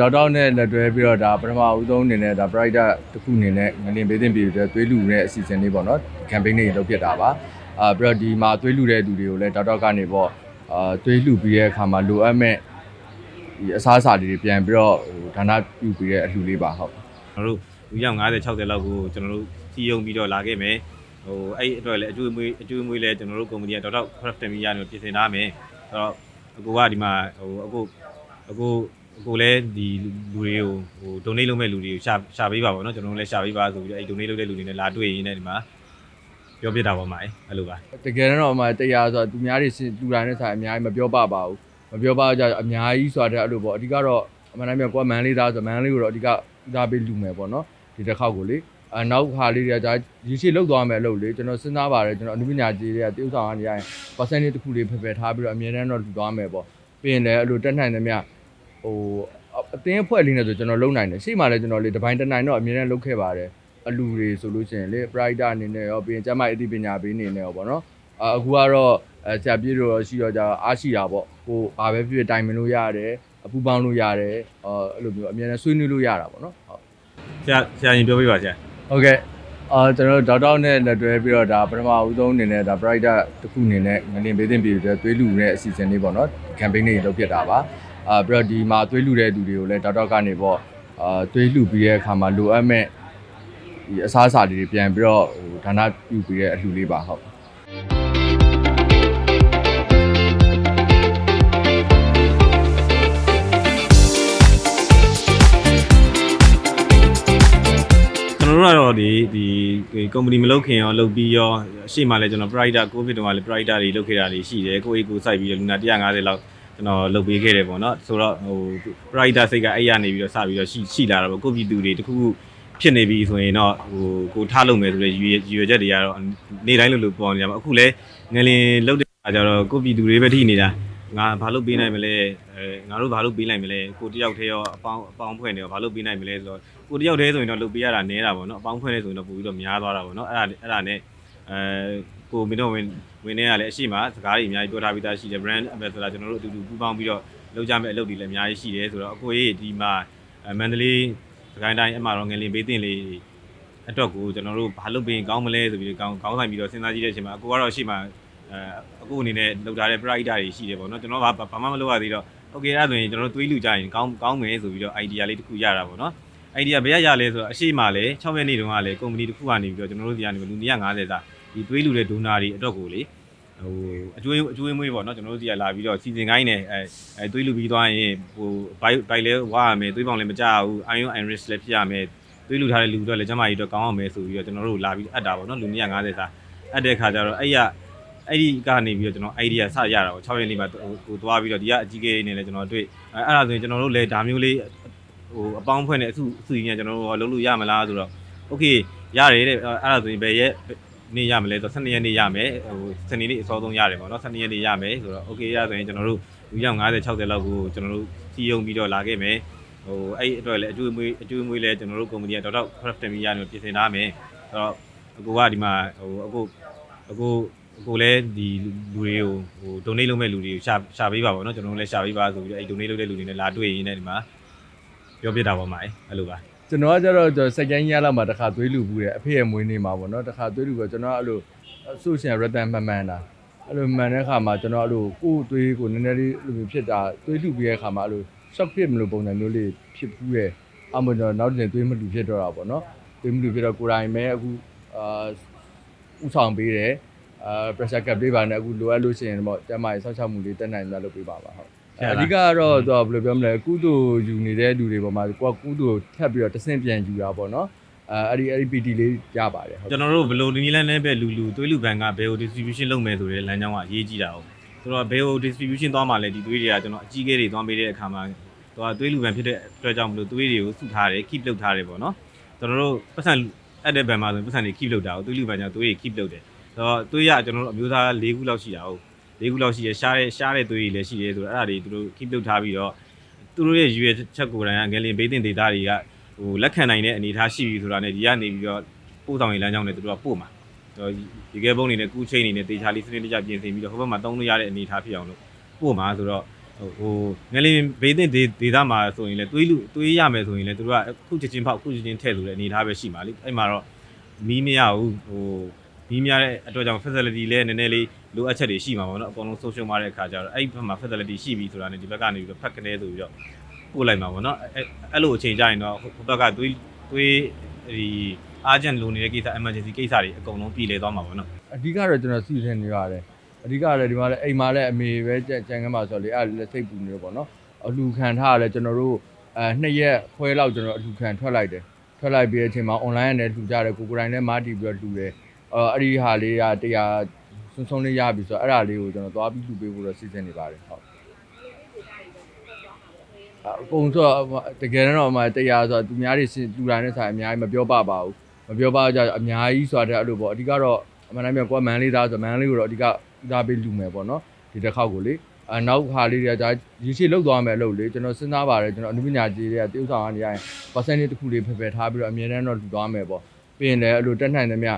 ဒေါက်တာနဲ့လက်တွဲပြီးတော့ဒါပထမဦးဆုံးအနေနဲ့ဒါ brighter တစ်ခုအနေနဲ့ငလင်ဘေးတင်ပြည်တွေသွေးလူတဲ့အစီအစဉ်လေးပေါ့နော် campaign လေးလုပ်ဖြစ်တာပါအာပြီးတော့ဒီမှာသွေးလူတဲ့သူတွေကိုလည်းဒေါက်တာကနေပေါ့အာသွေးလူပြီးတဲ့အခါမှာလိုအပ်မဲ့ဒီအစားအစာတွေပြန်ပြီးတော့ဟိုဒါနပြုပြီးတဲ့အလှူလေးပါဟုတ်ကျွန်တော်တို့လူရောက်50 60လောက်ကိုကျွန်တော်တို့စီယုံပြီးတော့လာခဲ့မယ်ဟိုအဲ့အတွက်လည်းအကျွေးမွေးအကျွေးမွေးလည်းကျွန်တော်တို့ကုမ္ပဏီကဒေါက်တာ craft တင်ပြီးရနေပြင်ဆင်ထားမယ်အဲ့တော့အကူကဒီမှာဟိုအကူအကူအ ကူလည်းဒီလူတွေကိုဟို donate လုပ်မဲ့လူတွေကိုရှာရှာပေးပါပေါ့နော်ကျွန်တော်တို့လည်းရှာပေးပါဆိုပြီးတော့အဲ့ donate လုပ်တဲ့လူတွေနဲ့လာတွေ့ရင်းနဲ့ဒီမှာပြောပြတာပါမှာအဲ့လိုပါတကယ်တော့အမှတရားဆိုတော့သူများတွေလူတိုင်းနဲ့ဆိုင်အများကြီးမပြောပါပါဘူးမပြောပါကြအများကြီးဆိုတာအဲ့လိုပေါ့အဓိကတော့အမှန်တမ်းပြောကိုကမန်လေးသားဆိုမန်လေးကိုတော့အဓိကဦးစားပေးလူမယ်ပေါ့နော်ဒီတစ်ခေါက်ကိုလေအနောက်ခါလေးတွေကဒါရရှိလောက်သွားမယ်လို့လေကျွန်တော်စဉ်းစားပါတယ်ကျွန်တော်အနုပညာကြီးတွေကတရုပ်ဆောင်ကနေရရင် percentage တစ်ခုလေးဖယ်ဖယ်ထားပြီးတော့အမြဲတမ်းတော့လူသွားမယ်ပေါ့ပြီးရင်လည်းအဲ့လိုတက်နိုင်သမျှ ဟိုအတင်းအဖွဲ့လေးနဲ့ဆိုကျွန်တော်လုံနိုင်တယ်ရှေ့မှာလည်းကျွန်တော်လေဒီပိုင်းတက်နိုင်တော့အမြဲတမ်းလုပ်ခဲ့ပါတယ်အလူတွေဆိုလို့ရှိရင်လေ brighter အနေနဲ့ရောပြီးရင်ကျမအသိပညာပေးအနေနဲ့ရောပေါ့နော်အာအခုကတော့အဲဆရာပြေတော့ရှိတော့じゃအားရှိတာပေါ့ကိုဘာပဲဖြစ်ဖြစ်တိုင်ပင်လို့ရတယ်အပူပေါင်းလို့ရတယ်အော်အဲ့လိုမျိုးအများနဲ့ဆွေးနွေးလို့ရတာပေါ့နော်ဟုတ်ဆရာဆရာရင်ပြောပြပါဆရာဟုတ်ကဲ့အာကျွန်တော်တို့ဒေါက်တာနဲ့လက်တွဲပြီးတော့ဒါပထမဦးဆုံးအနေနဲ့ဒါ brighter တစ်ခုအနေနဲ့ငလင်ဘေးတင်ပြည်တွေသွေးလူတဲ့အစီအစဉ်လေးပေါ့နော် campaign လေးလုပ်ဖြစ်တာပါ အာပြီးတော့ဒီမှာသွေးလူတဲ့သူတွေကိုလည်းဒေါက်တာကနေပေါ့အာသွေးလူပြီးတဲ့အခါမှာလိုအပ်မဲ့ဒီအစားအစာတွေပြန်ပြီးတော့ဟိုဒါနပြုပြီးတဲ့အလှူလေးပါဟုတ်ကျွန်တော်တို့ကတော့ဒီဒီကုမ္ပဏီမလုပ်ခင်ရောလုပ်ပြီးရောအရှိမှလည်းကျွန်တော် Brighter COVID တုန်းကလည်း Brighter တွေလုပ်ခဲ့တာတွေရှိတယ်ကိုယ့်အိတ်ကိုစိုက်ပြီးတော့လူနာ150လောက် ကျွန်တော်လုပ်ပေးခဲ့တယ်ပေါ့နော်ဆိုတော့ဟို Brighter စိတ်ကအဲ့ရနေပြီးတော့စပြီးတော့ရှိရှိလာတာပေါ့ကိုယ့်ပြည်သူတွေတခုခုဖြစ်နေပြီဆိုရင်တော့ဟိုကိုထားလုပ်မယ်ဆိုတဲ့ရွေရွေချက်တွေကတော့နေ့တိုင်းလိုလိုပေါ်နေကြမှာအခုလည်းငလင်လုပ်တဲ့အခါကျတော့ကိုယ့်ပြည်သူတွေပဲထိနေတာငါဘာလို့ပေးနိုင်မလဲအဲငါတို့ဘာလို့ပေးနိုင်မလဲကိုတယောက်တည်းရောအပေါင်းအပေါင်းဖွဲ့နေရောဘာလို့ပေးနိုင်မလဲဆိုတော့ကိုတယောက်တည်းဆိုရင်တော့လုပ်ပေးရတာနည်းတာပေါ့နော်အပေါင်းဖွဲ့နေဆိုရင်တော့ပို့ပြီးတော့များသွားတာပေါ့နော်အဲ့ဒါအဲ့ဒါနဲ့အဲကိုမင်းတို့ဝင် ဝင်နေရလဲအရှိမစကားတွေအများကြီးပြောထားပြီးသားရှိတယ် brand ambassador ကျွန်တော်တို့အတူတူပူးပေါင်းပြီးတော့လုပ်ကြမယ့်အလုပ်တွေလည်းအများကြီးရှိတယ်ဆိုတော့အကိုကြီးဒီမှာမန္တလေးစကိုင်းတိုင်းအမှတော့ငလင်ဘေးတင်လေးအတွက်ကိုကျွန်တော်တို့ဘာလုပ်ပေးရင်ကောင်းမလဲဆိုပြီးကောင်းကောင်းဆိုင်ပြီးတော့စဉ်းစားကြည့်တဲ့အချိန်မှာအကိုကတော့အရှိမအဲအကိုအနေနဲ့လုပ်ထားတဲ့ pride တွေရှိတယ်ပေါ့နော်ကျွန်တော်ကဘာမှမလုပ်ရသေးတော့ okay အဲ့ဒါဆိုရင်ကျွန်တော်တို့တွေးလူကြရင်ကောင်းကောင်းမယ်ဆိုပြီးတော့ idea လေးတစ်ခုရတာပေါ့နော်အိုင်ဒီယာဘယ်ရရလဲဆိုတော့အရှိမလဲ6ရက်နေ့တုန်းကလည်းကုမ္ပဏီတစ်ခုကနေပြီးတော့ကျွန်တော်တို့ဒီကနေလူ250စာဒီသွေးလူတဲ့ဒိုနာတွေအတွက်ကိုလေ ဟိုအကျွေးအကျွေးမွေးပေါ့နော်ကျွန်တော်တို့စီကလာပြီးတော့စီစဉ်ကိုင်းနေအဲအဲသွေးလူပြီးသွားရင်ဟိုဘိုက်ဘိုက်လဲဝါရမယ်သွေးပေါင်လည်းမကြဘူး iron and risk လည်းဖြစ်ရမယ်သွေးလူထားတဲ့လူတို့လည်းကျမကြီးတို့ကောင်းအောင်မယ်ဆိုပြီးတော့ကျွန်တော်တို့လာပြီးအပ်တာပေါ့နော်လူ150စာအပ်တဲ့ခါကျတော့အဲ့ရအဲ့ဒီကနေပြီးတော့ကျွန်တော် idea စရတာပေါ့6ရက်လေးမှာကိုသွားပြီးတော့ဒီကအကြီးကြီးနေလဲကျွန်တော်တွေ့အဲ့ဒါဆိုရင်ကျွန်တော်တို့လည်းဒါမျိုးလေးဟိုအပေါင်းဖွဲ့နဲ့အစုအစုကြီးကကျွန်တော်တို့လုံးလို့ရမလားဆိုတော့ okay ရတယ်တဲ့အဲ့ဒါဆိုရင်ဘယ်ရက် နေ့ရမလဲဆိုတော့12ရက်နေ့ရမယ်ဟိုစနေနေ့အစောဆုံးရတယ်ပေါ့နော်12ရက်နေ့ရမယ်ဆိုတော့ okay ရဆိုရင်ကျွန်တော်တို့လူရောက်50 60လောက်ကိုကျွန်တော်တို့စီယုံပြီးတော့လာခဲ့မယ်ဟိုအဲ့အတွက်လည်းအကျိုးမွေးအကျိုးမွေးလည်းကျွန်တော်တို့ကုမ္ပဏီကဒေါက်တာ craft တင်ပြီးရတယ်ပြင်ဆင်ထားမယ်ဆိုတော့အကိုကဒီမှာဟိုအကိုအကိုအကိုလည်းဒီလူတွေကိုဟို donate လုပ်မဲ့လူတွေကိုရှာရှာပေးပါပေါ့နော်ကျွန်တော်တို့လည်းရှာပေးပါဆိုပြီးတော့အဲ့ donate လုပ်တဲ့လူတွေနဲ့လာတွေ့ရင်းနဲ့ဒီမှာပြောပြတာပါမှာအဲ့လိုပါ ကျွန်တော်ကကျတော့ကျွန်တော်စက်ကြိုင်းရလောက်မှာတစ်ခါသွေးလူဘူးတယ်အဖေရဲ့မွေးနေ့မှာပေါ့နော်တစ်ခါသွေးလူပဲကျွန်တော်အဲ့လိုဆိုရှင်ရတန်မှန်မှန်တာအဲ့လိုမှန်တဲ့ခါမှာကျွန်တော်အဲ့လိုကိုယ်သွေးကိုနည်းနည်းလေးလိုမျိုးဖြစ်တာသွေးလူပြီးတဲ့ခါမှာအဲ့လို shock ဖြစ်မလို့ပုံစံမျိုးလေးဖြစ်ဖူးတယ်အမှကျွန်တော်နောက်တစ်နေ့သွေးမလူဖြစ်တော့တာပေါ့နော်သွေးမလူဖြစ်တော့ကိုယ်တိုင်ပဲအခုအာဥဆောင်ပေးတယ်အာ pressure cup လေးပါနဲ့အခုလိုအပ်လို့ရှိရင်တော့ကျမရေဆောက်ချမှုလေးတက်နိုင်မှလုပ်ပေးပါပါဟုတ် အဓိကကတော့သူကဘယ်လိုပြောမလဲကုသိုလ်ယူနေတဲ့လူတွေပေါ်မှာကိုကကုသိုလ်ထပ်ပြီးတော့တဆင့်ပြန်ယူတာပေါ့နော်အဲအဲ့ဒီအဲ့ဒီ PT လေးရပါတယ်ဟုတ်ကျွန်တော်တို့ဘယ်လိုနီလန်းနဲ့ပဲလူလူသွေးလူဘန်ကဘယ်ကို distribution လုပ်မယ်ဆိုတဲ့လမ်းကြောင်းကအရေးကြီးတာဟုတ်ဆိုတော့ဘယ်ကို distribution သွားမှလဲဒီသွေးတွေကကျွန်တော်အကြီးအကဲတွေသွားပေးတဲ့အခါမှာသူကသွေးလူဘန်ဖြစ်တဲ့အတွက်ကြောင့်မလို့သွေးတွေကိုစုထားတယ် keep လုပ်ထားတယ်ပေါ့နော်ကျွန်တော်တို့ပတ်စံအဲ့တဲ့ဘန်မှာဆိုပတ်စံတွေ keep လုပ်တာကိုသွေးလူဘန်ကြောင့်သွေးတွေ keep လုပ်တယ်ဆိုတော့သွေးရကျွန်တော်တို့အမျိုးသား၄ခုလောက်ရှိတာဟုတ် ၄ခုလောက်ရှိတယ်ရှားတဲ့ရှားတဲ့သွေးတွေလည်းရှိတယ်ဆိုတော့အဲ့ဒါတွေသူတို့ keep လုပ်ထားပြီးတော့သူတို့ရဲ့ရွေချက်ကိုယ်တိုင်ကငယ်လင်ဘေးတင်ဒေတာတွေကဟိုလက်ခံနိုင်တဲ့အနေအထားရှိပြီဆိုတာနဲ့ဒီကနေပြီးတော့ပို့ဆောင်ရေးလမ်းကြောင်းနဲ့သူတို့ကပို့မှာဒီကဲပုံနေနဲ့ကူးချိန်နေနဲ့တေချာလေးစနစ်တကျပြင်ဆင်ပြီးတော့ဟိုဘက်မှာတုံးလို့ရတဲ့အနေအထားဖြစ်အောင်လို့ပို့မှာဆိုတော့ဟိုဟိုငလင်ဘေးသင့်ဒေဒေသမှာဆိုရင်လည်းတွေးလူတွေးရမယ်ဆိုရင်လည်းသူတို့ကအခုချက်ချင်းဖောက်အခုချက်ချင်းထည့်လို့လည်းအနေထားပဲရှိပါလိမ့်အဲ့မှာတော့မီးမရဘူးဟို မီးများတဲ့အတွက်ကြောင့် facility လည်းနည်းနည်းလေးလိုအပ်ချက်တွေရှိမှာပေါ့နော်အကုန်လုံးဆုံးရှုံးသွားတဲ့အခါကျတော့အဲ့ဒီဘက်မှာ facility ရှိပြီဆိုတာနဲ့ဒီဘက်ကနေပြီးတော့ဖက်ကနေဆိုပြီးတော့ပို့လိုက်မှာပေါ့နော်အဲ့အဲ့လိုအချိန်ကြရင်တော့ဟိုဘက်ကတွေးတွေးဒီ urgent လိုနေတဲ့ကိစ္စ emergency ကိစ္စတွေအကုန်လုံးပြည်လဲသွားမှာပေါ့နော်အဓိကတော့ကျွန်တော်စီစဉ်နေရတယ်အဓိကလည်းဒီမှာလည်းအိမ်မှာလည်းအမေပဲကြံကြံကမ်းပါဆိုတော့လေအဲ့လက်စိတ်ပူနေတော့ပေါ့နော်အလူခံထားရလဲကျွန်တော်တို့အဲနှစ်ရက်ခွဲလောက်ကျွန်တော်အလူခံထွက်လိုက်တယ်ထွက်လိုက်ပြီးတဲ့အချိန်မှာ online နဲ့လှူကြတယ်ကိုကိုယ်တိုင်လည်းမားတီပြီးတော့လှူတယ် အော်အဲ့ဒီဟာလေးကတရားဆုံးဆုံးလေးရပြီဆိုတော့အဲ့ဒါလေးကိုကျွန်တော်သွားပြီးလှူပေးဖို့တော့စီစဉ်နေပါတယ်ဟုတ်အကုန်ဆိုတော့တကယ်တော့အမှတရားဆိုတော့သူများတွေလူတိုင်းနဲ့ဆိုင်အများကြီးမပြောပါပါဘူးမပြောပါကြအများကြီးဆိုတာတဲ့အဲ့လိုပေါ့အဓိကတော့အမှန်တမ်းပြောကိုကမန်လေးသားဆိုမန်လေးကိုတော့အဓိကဦးစားပေးလူမယ်ပေါ့နော်ဒီတစ်ခေါက်ကိုလေအနောက်ဟာလေးတွေကဒါရေရှည်လောက်သွားမယ်လို့လေကျွန်တော်စဉ်းစားပါတယ်ကျွန်တော်အနုပညာကြီးတွေကတရုပ်ဆောင်ကနေရရင် percentage တစ်ခုလေးဖယ်ဖယ်ထားပြီးတော့အမြဲတမ်းတော့လူသွားမယ်ပေါ့ပြီးရင်လည်းအဲ့လိုတက်နိုင်သမျှ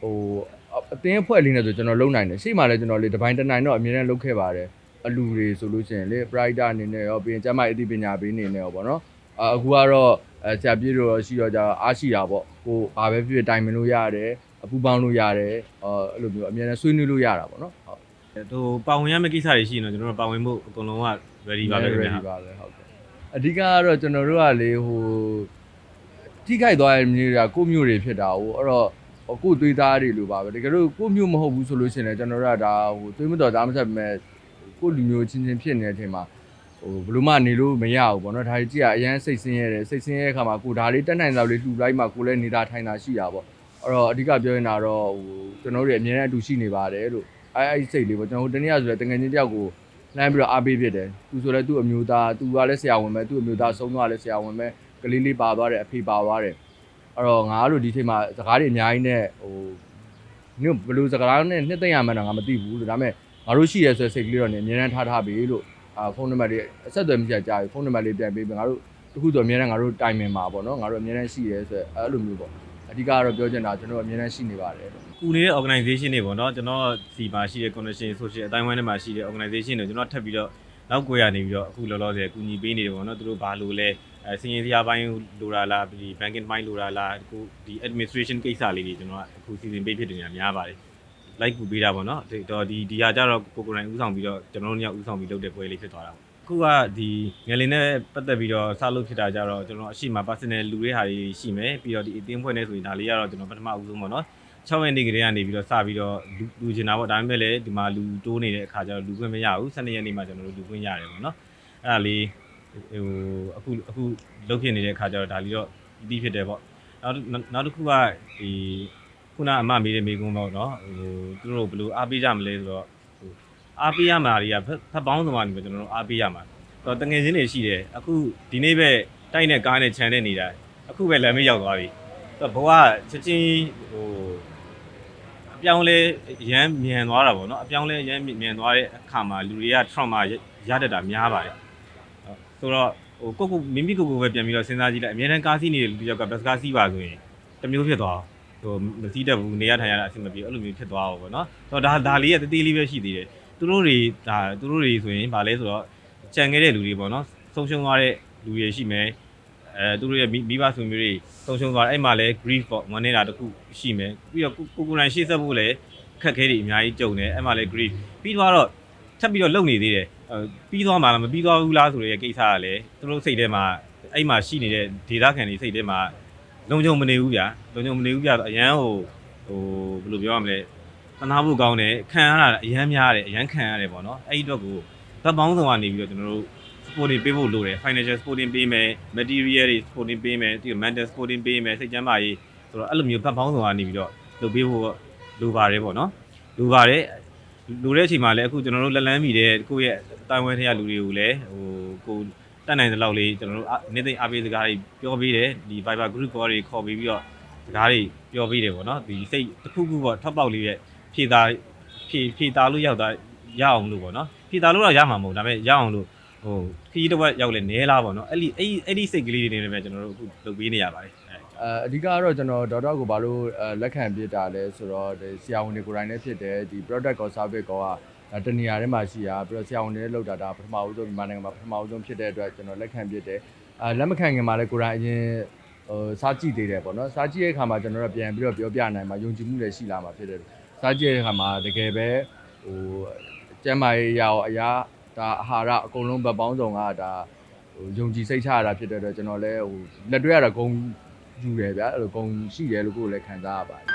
ဟိုအတင်းအဖွဲ့လေးနဲ့ဆိုကျွန်တော်လုံနိုင်တယ်ရှေ့မှာလည်းကျွန်တော်လေဒီပိုင်းတစ်နိုင်တော့အမြဲတမ်းလုပ်ခဲ့ပါတယ်အလူတွေဆိုလို့ရှိရင်လေ brighter အနေနဲ့ရောပြီးရင်ကျမအသိပညာပေးအနေနဲ့ရောပေါ့နော်အခုကတော့အဲဆရာပြေတော့ရှိတော့ကြအားရှိတာပေါ့ကိုဘာပဲဖြစ်ဖြစ်တိုင်မလို့ရတယ်အပူပေါင်းလို့ရတယ်အော်အဲ့လိုမျိုးအမြဲတမ်းဆွေးနွေးလို့ရတာပေါ့နော်ဟုတ်ဟိုပါဝင်ရမယ့်ကိစ္စတွေရှိရင်တော့ကျွန်တော်တို့ပါဝင်မှုအကုန်လုံးက ready ပါပဲခင်ဗျာ ready ပါပဲဟုတ်ကဲ့အဓိကကတော့ကျွန်တော်တို့ကလေဟိုထိခိုက်သွားတဲ့မျိုးတွေကကိုယ့်မျိုးတွေဖြစ်တာဟိုအဲ့တော့ဟို ကိုယ့်သွေးသားတွေလိုပါပဲတကယ်လို့ကိုယ့်မျိုးမဟုတ်ဘူးဆိုလို့ရှိရင်လည်းကျွန်တော်တို့ကဒါဟိုသွေးမတော်သားမဆက်ပဲကိုယ့်လူမျိုးချင်းချင်းဖြစ်နေတဲ့အချိန်မှာဟိုဘယ်လိုမှနေလို့မရဘူးပေါ့နော်ဒါကြီးကြည့်ရအရန်စိတ်ဆင်းရဲတယ်စိတ်ဆင်းရဲတဲ့အခါမှာကိုဒါလေးတက်နိုင်တော့လေးလှူလိုက်မှကိုလည်းနေတာထိုင်တာရှိတာပေါ့အဲ့တော့အဓိကပြောရင်တော့ဟိုကျွန်တော်တို့အမြဲတမ်းအတူရှိနေပါတယ်လို့အဲအဲ့စိတ်လေးပေါ့ကျွန်တော်တို့တနေ့ကဆိုလည်းတကယ်ချင်းတယောက်ကိုလှမ်းပြီးတော့အားပေးဖြစ်တယ်သူဆိုလည်းသူ့အမျိုးသားသူကလည်းဆရာဝန်ပဲသူ့အမျိုးသားဆုံးသွားလည်းဆရာဝန်ပဲကလေးလေးပါသွားတယ်အဖေပါသွားတယ် အဲ့တော့ငါတို့ဒီချိန်မှာစကားတွေအများကြီးနဲ့ဟိုညဘယ်လိုစကားနဲ့နှစ်သိမ့်ရမှန်းတော့ငါမသိဘူးလို့ဒါပေမဲ့ငါတို့ရှိရဲဆိုတဲ့စိတ်ကလေးတော့နေအများနဲ့ထားထားပြီလို့အာဖုန်းနံပါတ်လေးအဆက်အသွယ်မပြတ်ကြဘူးဖုန်းနံပါတ်လေးပြန်ပေးပြီငါတို့တခုဆိုအများနဲ့ငါတို့တိုင်ပင်ပါပေါ့နော်ငါတို့အများနဲ့ရှိရဲဆိုအဲ့လိုမျိုးပေါ့အဓိကတော့ပြောချင်တာကျွန်တော်အများနဲ့ရှိနေပါတယ်လို့ကူနေတဲ့ organization တွေပေါ့နော်ကျွန်တော်စီမှာရှိတဲ့ connection social အတိုင်းဝိုင်းထဲမှာရှိတဲ့ organization တွေကျွန်တော်ထပ်ပြီးတော့နောက်ကိုရနေပြီးတော့အခုလောလောဆယ်ကူညီပေးနေတယ်ပေါ့နော်သူတို့ဘာလို့လဲ အဲစင်ရင်စရာပိုင်းလိုတာလားဒီ banking ပိုင်းလိုတာလားအခုဒီ administration ကိစ္စလေးတွေကျွန်တော်အခုစီစဉ်ပေးဖြစ်နေတာများပါတယ် like ကူပေးတာပေါ့နော်ဒီတော့ဒီဒီဟာကြတော့ကိုကိုရိုင်းဥဆောင်ပြီးတော့ကျွန်တော်တို့ညဥဆောင်ပြီးလုပ်တဲ့ပွဲလေးဖြစ်သွားတာပေါ့အခုကဒီငလင်နဲ့ပတ်သက်ပြီးတော့စလုပ်ဖြစ်တာကြတော့ကျွန်တော်အရှိမ personal လူတွေဟာတွေရှိမယ်ပြီးတော့ဒီအတင်းဖွဲ့နေဆိုရင်ဒါလေးကတော့ကျွန်တော်ပထမဦးဆုံးပေါ့နော်6ရက်နေ့ကလေးကနေပြီးတော့စပြီးတော့လူလူချင်တာပေါ့ဒါပေမဲ့လည်းဒီမှာလူတိုးနေတဲ့အခါကျတော့လူခွင့်မရဘူး12ရက်နေ့မှကျွန်တော်တို့လူခွင့်ရတယ်ပေါ့နော်အဲ့ဒါလေး ဟိုအခုအခုလုပ်ဖြစ်နေတဲ့အခါကျတော့ဒါလေးတော့ပြီးဖြစ်တယ်ပေါ့နောက်နောက်တစ်ခုကဒီခုနအမမေးတဲ့မေးခွန်းတော့နော်ဟိုသူတို့ဘယ်လိုအားပေးကြမလဲဆိုတော့ဟိုအားပေးရမှာတွေကဖက်ဖက်ပေါင်းစုံကနေပဲကျွန်တော်တို့အားပေးရမှာတော့တငယ်ချင်းတွေရှိတယ်အခုဒီနေ့ပဲတိုက်နဲ့ကားနဲ့ခြံနဲ့နေတာအခုပဲလမ်းမေးရောက်သွားပြီတော့ဘဝချက်ချင်းဟိုအပြောင်းလဲရမ်းမြန်သွားတာပေါ့နော်အပြောင်းလဲရမ်းမြန်သွားတဲ့အခါမှာလူတွေက trauma ရတတ်တာများပါတယ် ဆိုတော့ဟိုကိုကိုမိမိကိုကိုပဲပြန်ပြီးတော့စဉ်းစားကြည့်လိုက်အများတန်းကားစီးနေတဲ့လူတစ်ယောက်ကဘတ်စကားစီးပါဆိုရင်တစ်မျိုးဖြစ်သွားဟိုမစီးတတ်ဘူးနေရထိုင်ရတာအဆင်မပြေအဲ့လိုမျိုးဖြစ်သွားအောင်ပေါ့နော်ဆိုတော့ဒါဒါလေးကတသေးလေးပဲရှိသေးတယ်သူတို့တွေဒါသူတို့တွေဆိုရင်ဗာလဲဆိုတော့ကြံခဲ့တဲ့လူတွေပေါ့နော်ဆုံးရှုံးသွားတဲ့လူတွေရှိမယ်အဲသူတို့ရဲ့မိဘဆွေမျိုးတွေဆုံးရှုံးသွားတယ်အဲ့မှာလဲ grief ပေါ့ဝမ်းနေတာတခုရှိမယ်ပြီးတော့ကိုကိုကိုယ်တိုင်ရှေ့ဆက်ဖို့လည်းအခက်အခဲတွေအများကြီးကြုံတယ်အဲ့မှာလဲ grief ပြီးတော့တော့ထပ်ပြီးတော့လုံနေသေးတယ်အဲ ပြီးသွားမှာလားမပြီးသွားဘူးလားဆိုတဲ့ကိစ္စကလည်းသူတို့စိတ်ထဲမှာအဲ့မှာရှိနေတဲ့ဒေတာခံတွေစိတ်ထဲမှာလုံခြုံမနေဘူးဗျာလုံခြုံမနေဘူးဗျာအရန်ဟိုဟိုဘယ်လိုပြောရမလဲတနာဖို့ကောင်းတယ်ခံရတာအရန်များတယ်အရန်ခံရတယ်ပေါ့နော်အဲ့ဒီအတွက်ကိုသတ်ပေါင်းဆောင်ကနေပြီးတော့ကျွန်တော်တို့ supporting ပေးဖို့လိုတယ် financial supporting ပေးမယ် material တွေ supporting ပေးမယ်ဒီ mental supporting ပေးမယ်စိတ်ကျန်းမာရေးဆိုတော့အဲ့လိုမျိုးသတ်ပေါင်းဆောင်ကနေပြီးတော့လုပ်ပေးဖို့လိုပါတယ်ပေါ့နော်လိုပါတယ် လိုတဲ့အချိန်မှာလည်းအခုကျွန်တော်တို့လက်လန်းမိတဲ့ကိုယ့်ရဲ့အတိုင်းဝဲထရလူတွေကိုလည်းဟိုကိုတတ်နိုင်တဲ့လောက်လေးကျွန်တော်တို့နေ့သိအားပေးစကားတွေပြောပေးတယ်ဒီ Viber group call တွေခေါ်ပြီးပြီးတော့စကားတွေပြောပေးတယ်ပေါ့နော်ဒီစိတ်တစ်ခုခုပေါ့ထောက်ပေါက်လေးရဲ့ဖြည့်သားဖြည့်ဖြည့်သားလို့ရောက်တာရအောင်လို့ပေါ့နော်ဖြည့်သားလို့တော့ရမှာမဟုတ်ဒါပေမဲ့ရအောင်လို့ဟိုခီးတစ်ဝက်ရောက်လဲနဲလားပေါ့နော်အဲ့ဒီအဲ့ဒီအဲ့ဒီစိတ်ကလေးတွေနေပဲကျွန်တော်တို့အခုလုပ်ပေးနေရပါတယ် အဲအဲအဓိကကတော့ကျွန်တော်ဒေါက်တာကိုဘာလို့အဲလက်ခံပြတာလဲဆိုတော့ဒီဆရာဝန်တွေကိုယ်တိုင်လည်းဖြစ်တယ်ဒီ product ကော service ကောကဒါတနေရာထဲမှာရှိတာပြီးတော့ဆရာဝန်တွေလည်းလောက်တာဒါပထမဦးဆုံးမြန်မာနိုင်ငံမှာပထမဦးဆုံးဖြစ်တဲ့အတွက်ကျွန်တော်လက်ခံဖြစ်တယ်အာလက်မခံခင်မှာလည်းကိုယ်တိုင်အရင်ဟိုစားကြည့်သေးတယ်ပေါ့နော်စားကြည့်တဲ့အခါမှာကျွန်တော်တို့ပြန်ပြီးတော့ပြောပြနိုင်မှာယုံကြည်မှုလည်းရှိလာမှာဖြစ်တယ်စားကြည့်တဲ့အခါမှာတကယ်ပဲဟိုကျမ်းမာရေးရအောင်အရာဒါအာဟာရအကုန်လုံးဗတ်ပေါင်းစုံကဒါဟိုယုံကြည်စိတ်ချရတာဖြစ်တဲ့အတွက်ကျွန်တော်လည်းဟိုလက်တွေ့ရတာဂုံ ယူတယ်ဗျာအဲ့လိုဂုံရှိတယ်လို့ကိုယ်လည်းခံစားရပါတယ်